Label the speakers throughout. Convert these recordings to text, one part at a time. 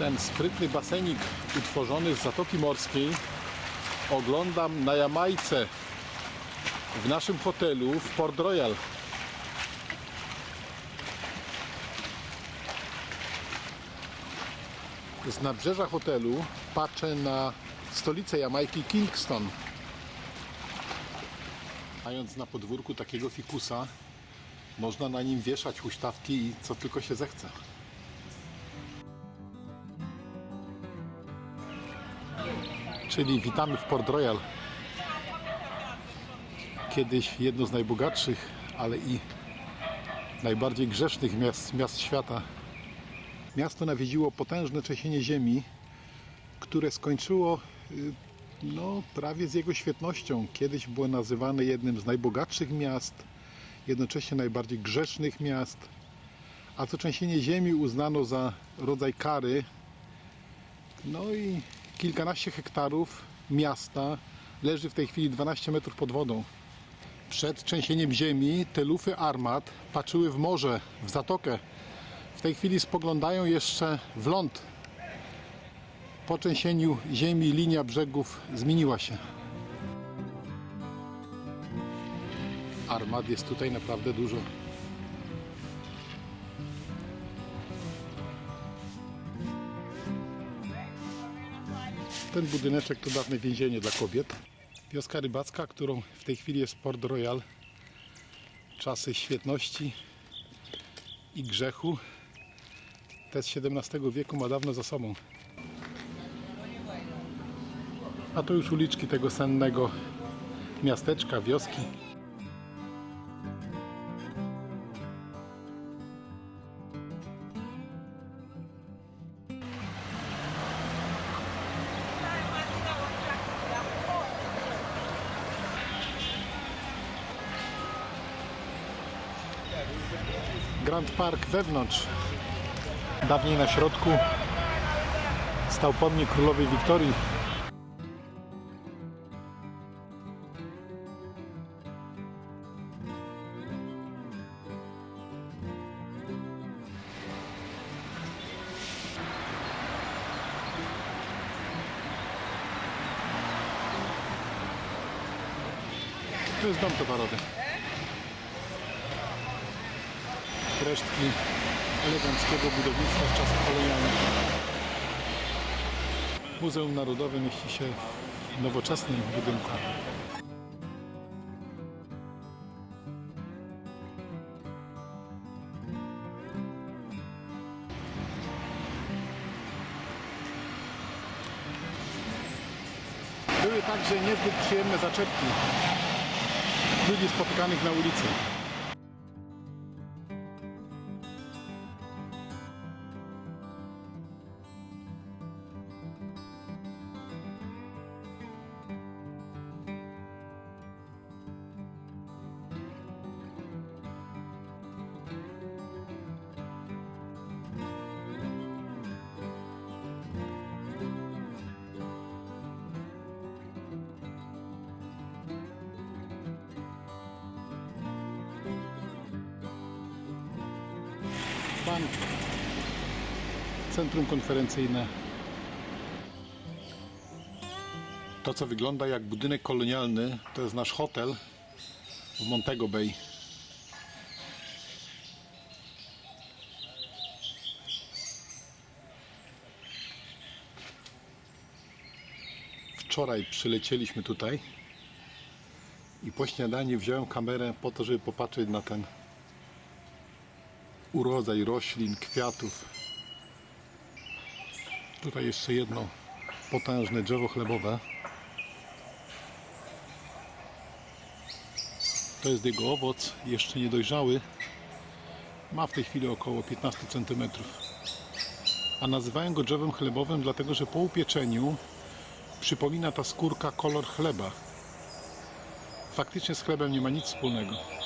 Speaker 1: Ten sprytny basenik utworzony z Zatoki Morskiej oglądam na Jamajce w naszym hotelu w Port Royal. Z nabrzeża hotelu patrzę na stolicę Jamajki Kingston. Mając na podwórku takiego fikusa, można na nim wieszać huśtawki i co tylko się zechce. Czyli witamy w Port Royal. Kiedyś jedno z najbogatszych, ale i najbardziej grzesznych miast, miast świata. Miasto nawiedziło potężne trzęsienie ziemi, które skończyło y, no, prawie z jego świetnością. Kiedyś było nazywane jednym z najbogatszych miast, jednocześnie najbardziej grzesznych miast, a to trzęsienie ziemi uznano za rodzaj kary. No i kilkanaście hektarów miasta leży w tej chwili 12 metrów pod wodą. Przed trzęsieniem ziemi te lufy armat patrzyły w morze, w zatokę. W tej chwili spoglądają jeszcze w ląd. Po trzęsieniu ziemi linia brzegów zmieniła się. Armat jest tutaj naprawdę dużo. Ten budyneczek to dawne więzienie dla kobiet. Wioska rybacka, którą w tej chwili jest Port Royal. Czasy świetności i grzechu. Te z XVII wieku ma dawno za sobą. A to już uliczki tego sennego miasteczka, wioski. Grand Park wewnątrz. Dawniej na środku stał pomnik królowej Wiktorii. To jest dom towarowy. Resztki eleganckiego budownictwa z czasów kolonialnych. Muzeum Narodowe mieści się w nowoczesnym budynku. Były także niezbyt przyjemne zaczepki ludzi spotykanych na ulicy. Bank, centrum konferencyjne. To, co wygląda jak budynek kolonialny, to jest nasz hotel w Montego Bay. Wczoraj przylecieliśmy tutaj i po śniadaniu wziąłem kamerę po to, żeby popatrzeć na ten urodzaj roślin, kwiatów. Tutaj jeszcze jedno potężne drzewo chlebowe. To jest jego owoc, jeszcze niedojrzały. Ma w tej chwili około 15 cm. A nazywają go drzewem chlebowym, dlatego że po upieczeniu przypomina ta skórka kolor chleba. Faktycznie z chlebem nie ma nic wspólnego.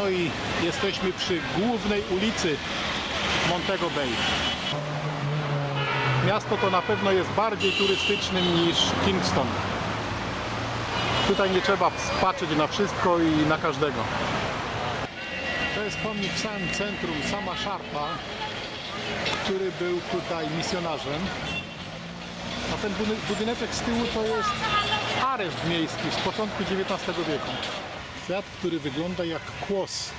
Speaker 1: No i jesteśmy przy głównej ulicy Montego Bay. Miasto to na pewno jest bardziej turystycznym niż Kingston. Tutaj nie trzeba patrzeć na wszystko i na każdego. To jest pomnik w samym centrum sama Sharpa, który był tutaj misjonarzem. A ten budy- budyneczek z tyłu to jest areszt miejski z początku XIX wieku. Kwiat, który wygląda jak kłos.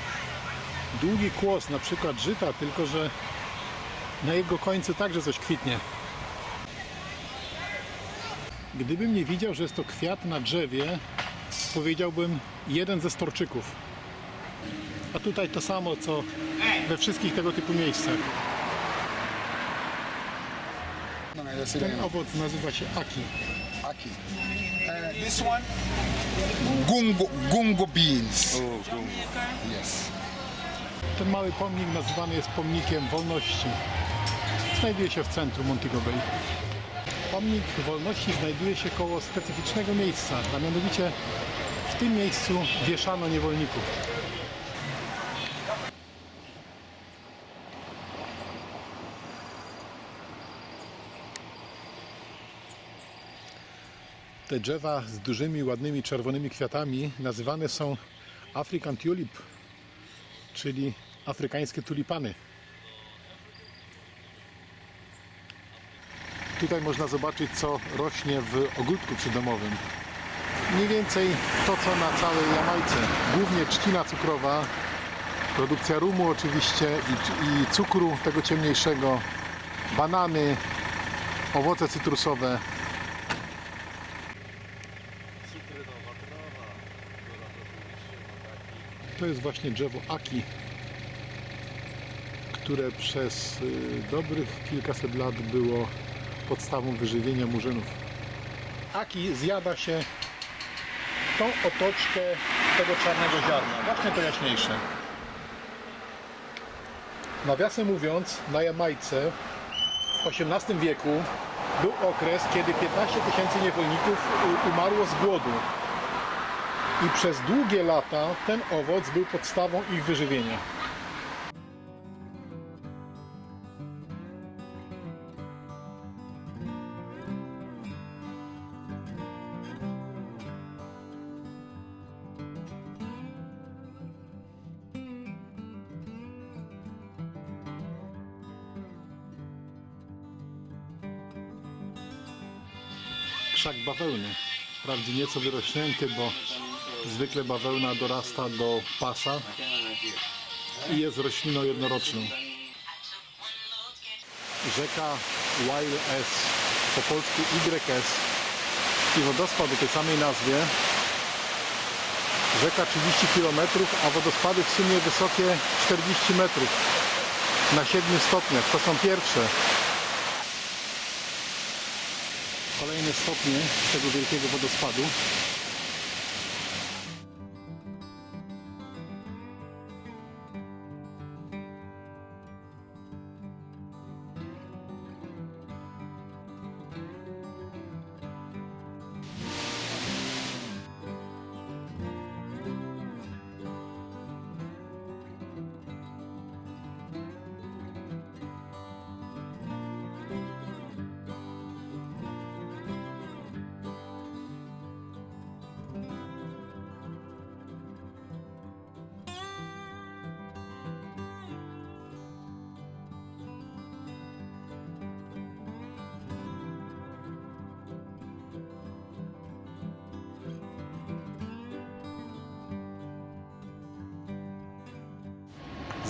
Speaker 1: Długi kłos, na przykład żyta, tylko że na jego końcu także coś kwitnie. Gdybym nie widział, że jest to kwiat na drzewie, powiedziałbym jeden ze storczyków. A tutaj to samo, co we wszystkich tego typu miejscach. Ten owoc nazywa się aki.
Speaker 2: Uh, this one, gungo, gungo beans. Yes.
Speaker 1: Ten mały pomnik nazywany jest pomnikiem wolności. Znajduje się w centrum Montego Bay. Pomnik wolności znajduje się koło specyficznego miejsca, a mianowicie w tym miejscu wieszano niewolników. Te drzewa z dużymi, ładnymi, czerwonymi kwiatami nazywane są African Tulip, czyli afrykańskie tulipany. Tutaj można zobaczyć, co rośnie w ogródku przydomowym. Mniej więcej to, co na całej Jamajce. Głównie trzcina cukrowa, produkcja rumu oczywiście i, i cukru tego ciemniejszego, banany, owoce cytrusowe. To jest właśnie drzewo Aki, które przez y, dobrych kilkaset lat było podstawą wyżywienia murzynów. Aki zjada się tą otoczkę tego czarnego ziarna, właśnie to jaśniejsze. Nawiasem mówiąc, na Jamajce w XVIII wieku był okres, kiedy 15 tysięcy niewolników umarło z głodu. I przez długie lata ten owoc był podstawą ich wyżywienia. Krzak bawełny. Wprawdzie nieco wyrośnięty, bo zwykle bawełna dorasta do pasa i jest rośliną jednoroczną. Rzeka Wild S, po polsku YS i wodospad o tej samej nazwie. Rzeka 30 km, a wodospady w sumie wysokie 40 metrów na 7 stopniach. To są pierwsze. Kolejne stopnie tego wielkiego wodospadu.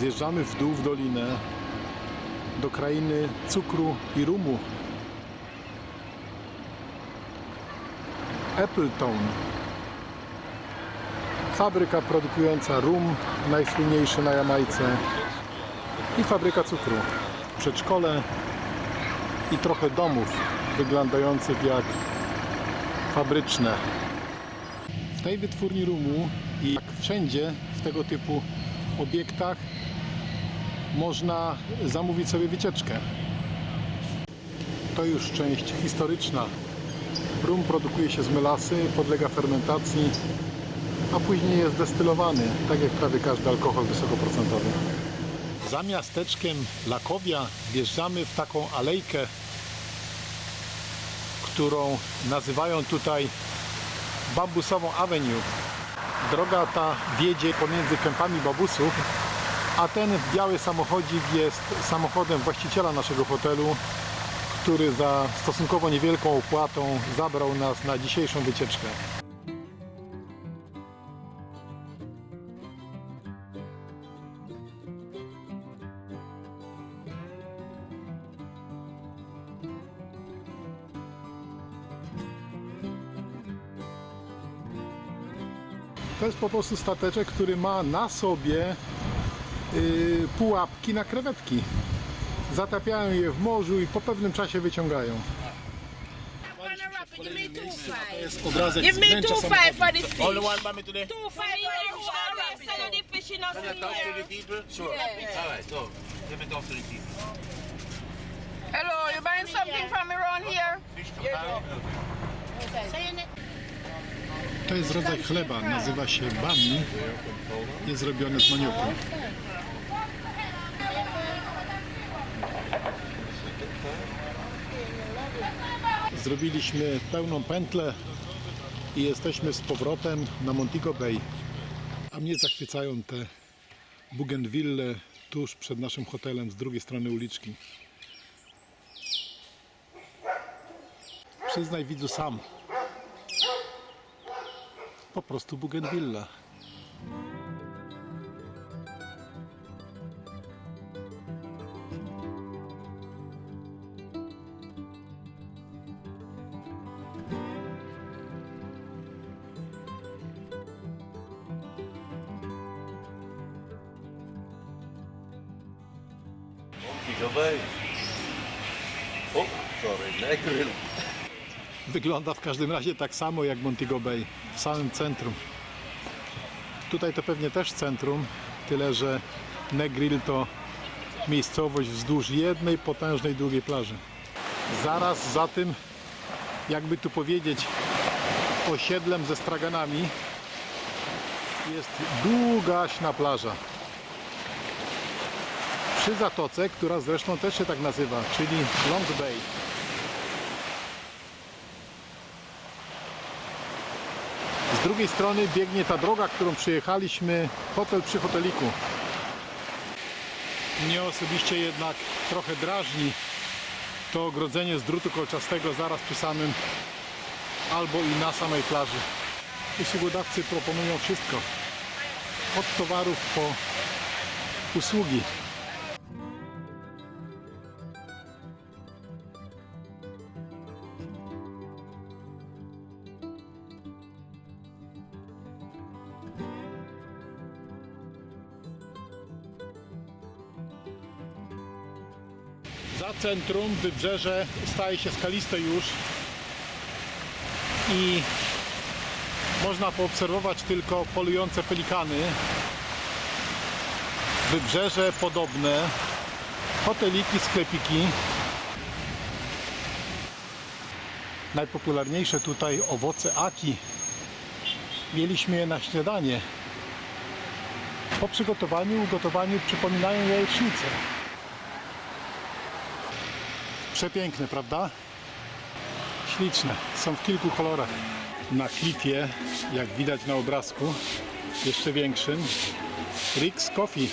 Speaker 1: Zjeżdżamy w dół w dolinę do krainy cukru i rumu. Appletown. Fabryka produkująca rum, najsłynniejszy na Jamajce. I fabryka cukru. Przedszkole i trochę domów wyglądających jak fabryczne. W tej wytwórni rumu i jak wszędzie w tego typu obiektach można zamówić sobie wycieczkę. To już część historyczna. Rum produkuje się z melasy, podlega fermentacji a później jest destylowany, tak jak prawie każdy alkohol wysokoprocentowy. Za miasteczkiem Lakowia wjeżdżamy w taką alejkę, którą nazywają tutaj bambusową avenue. Droga ta wiedzie pomiędzy kępami babusów, a ten biały samochodzik jest samochodem właściciela naszego hotelu, który za stosunkowo niewielką opłatą zabrał nas na dzisiejszą wycieczkę. To jest po prostu stateczek, który ma na sobie pułapki na krewetki. Zatapiają je w morzu i po pewnym czasie wyciągają.
Speaker 3: Give me two five.
Speaker 1: Obrazek
Speaker 3: Give me two five for this fish.
Speaker 4: Only one by me today?
Speaker 3: Two five for fish. I sell the fish in us
Speaker 4: Can I talk to the people? Sure.
Speaker 3: Yeah.
Speaker 4: All right, so let me talk to the people.
Speaker 3: Hello, you buying something from around here?
Speaker 4: Fish to buy.
Speaker 1: To jest rodzaj chleba, nazywa się bami. Jest zrobiony z manioku. Zrobiliśmy pełną pętlę i jesteśmy z powrotem na Montego Bay. A mnie zachwycają te bougainville tuż przed naszym hotelem z drugiej strony uliczki. Przyznaj widzu sam, po prostu Bougainvillea.
Speaker 4: Fish away. Oh, sorry, neckerel.
Speaker 1: Wygląda w każdym razie tak samo jak Montego Bay, w samym centrum. Tutaj to pewnie też centrum, tyle że Negril to miejscowość wzdłuż jednej potężnej długiej plaży. Zaraz za tym, jakby tu powiedzieć, osiedlem ze straganami jest długaśna plaża. Przy zatoce, która zresztą też się tak nazywa, czyli Long Bay. Z drugiej strony biegnie ta droga, którą przyjechaliśmy, hotel przy hoteliku. Mnie osobiście jednak trochę drażni to ogrodzenie z drutu kolczastego zaraz przy samym albo i na samej plaży. Usługodawcy proponują wszystko. Od towarów po usługi. Centrum wybrzeże staje się skaliste już i można poobserwować tylko polujące pelikany. Wybrzeże podobne, hoteliki, sklepiki. Najpopularniejsze tutaj owoce aki. Mieliśmy je na śniadanie. Po przygotowaniu ugotowaniu przypominają jajecznicę. Przepiękne, prawda? Śliczne. Są w kilku kolorach. Na klifie, jak widać na obrazku, jeszcze większym, Rick's Coffee.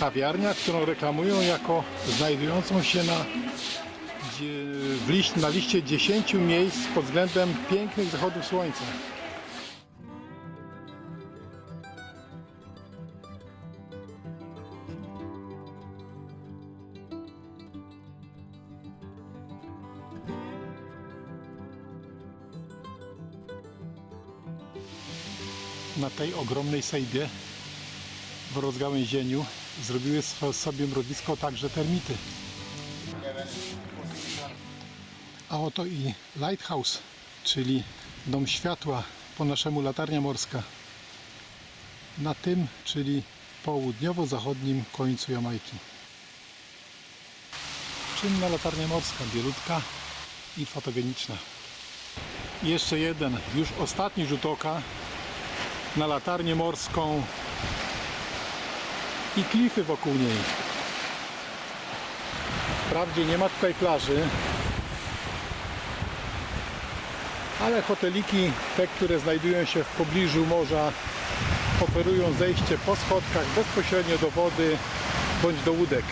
Speaker 1: Kawiarnia, którą reklamują jako znajdującą się na, w na liście 10 miejsc pod względem pięknych zachodów słońca. Tej ogromnej sejbie w rozgałęzieniu zrobiły sobie mrowisko także termity. A oto i lighthouse, czyli dom światła, po naszemu latarnia morska. Na tym, czyli południowo-zachodnim końcu Jamajki. Czynna latarnia morska, bielutka i fotogeniczna. I jeszcze jeden, już ostatni rzut oka na latarnię morską i klify wokół niej. Wprawdzie nie ma tutaj plaży, ale hoteliki, te, które znajdują się w pobliżu morza, oferują zejście po schodkach bezpośrednio do wody bądź do łódek.